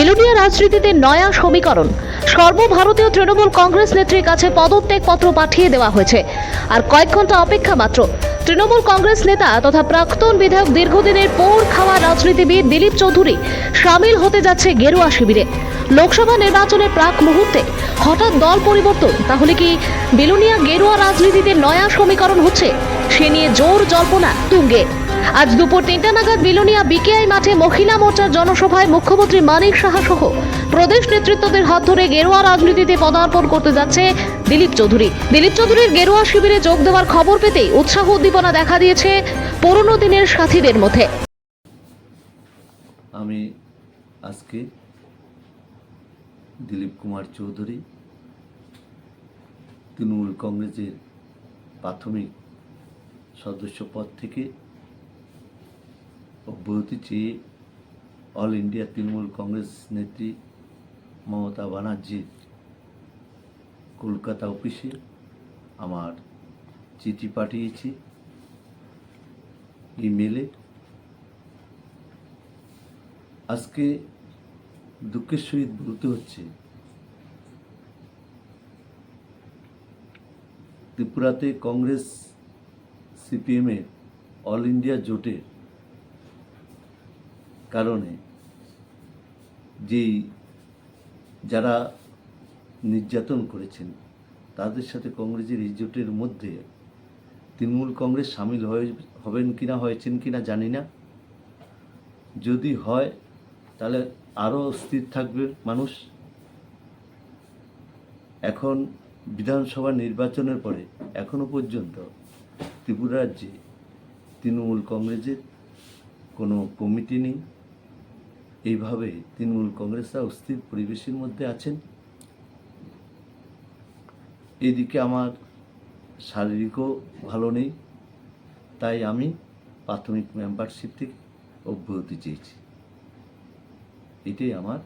বিলুনিয়া রাজনীতিতে নয়া সমীকরণ। সর্বভারতীয় তৃণমূল কংগ্রেস নেত্রীর কাছে পদত্যাগ পত্র পাঠিয়ে দেওয়া হয়েছে। আর কয়েক ঘণ্টা অপেক্ষা মাত্র। তৃণমূল কংগ্রেস নেতা তথা প্রাক্তন বিধায়ক দীর্ঘদিনের পোড় খাওয়া রাজনীতিবিদ দিলীপ চৌধুরী সামিল হতে যাচ্ছে গেরুয়া শিবিরে। লোকসভা নির্বাচনের প্রাক মুহূর্তে হঠাৎ দল পরিবর্তন, তাহলে কি বিলুনিয়া গেরুয়া রাজনীতিতে নয়া সমীকরণ হচ্ছে? সে নিয়ে জোর জল্পনা তুঙ্গে। আজ দুপুর তিনটা নাগাদ বিলোনিয়া বিকেআই মাঠে মহিলা মোর্চার জনসভায় মুখ্যমন্ত্রী মানিক সাহা সহ প্রদেশ নেতৃত্বদের হাত ধরে গেরুয়া রাজনীতিতে পদার্পণ করতে যাচ্ছে দিলীপ চৌধুরী। দিলীপ চৌধুরীর গেরুয়া শিবিরে যোগ দেওয়ার খবর পেতেই উৎসাহ উদ্দীপনা দেখা দিয়েছে পুরনো দিনের সাথীদের মধ্যে। আমি আজকে দিলীপ কুমার চৌধুরী, তৃণমূল কংগ্রেসের প্রাথমিক সদস্য পদ থেকে অব্যাহতি চেয়ে অল ইন্ডিয়া তৃণমূল কংগ্রেস নেত্রী মমতা ব্যানার্জির কলকাতা অফিসে আমার চিঠি পাঠিয়েছি। ইমেলে আজকে দুঃখের সহিত বলতে হচ্ছে, ত্রিপুরাতে কংগ্রেস সিপিএমের অল ইন্ডিয়া জোটের কারণে যেই যারা নির্যাতন করেছেন, তাদের সাথে কংগ্রেসের এই জোটের মধ্যে তৃণমূল কংগ্রেস সামিল হয়ে হবেন কি না হয়েছেন কি না জানি না। যদি হয়, তাহলে আরও স্থির থাকবে মানুষ। এখন বিধানসভা নির্বাচনের পরে, এখনও পর্যন্ত ত্রিপুরা রাজ্যে তৃণমূল কংগ্রেসের কোনো কমিটি নেই। এইভাবে তৃণমূল কংগ্রেসরা অস্থির পরিবেশের মধ্যে আছেন। এদিকে আমার শারীরিকও ভালো নেই, তাই আমি প্রাথমিক মেম্বারশিপ থেকে অব্যাহতি চেয়েছি। এটাই আমার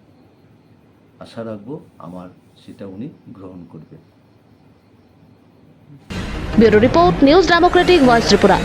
আশা রাখব, আমার সেটা উনি গ্রহণ করবেন। Bureau report, news democratic voice Tripura.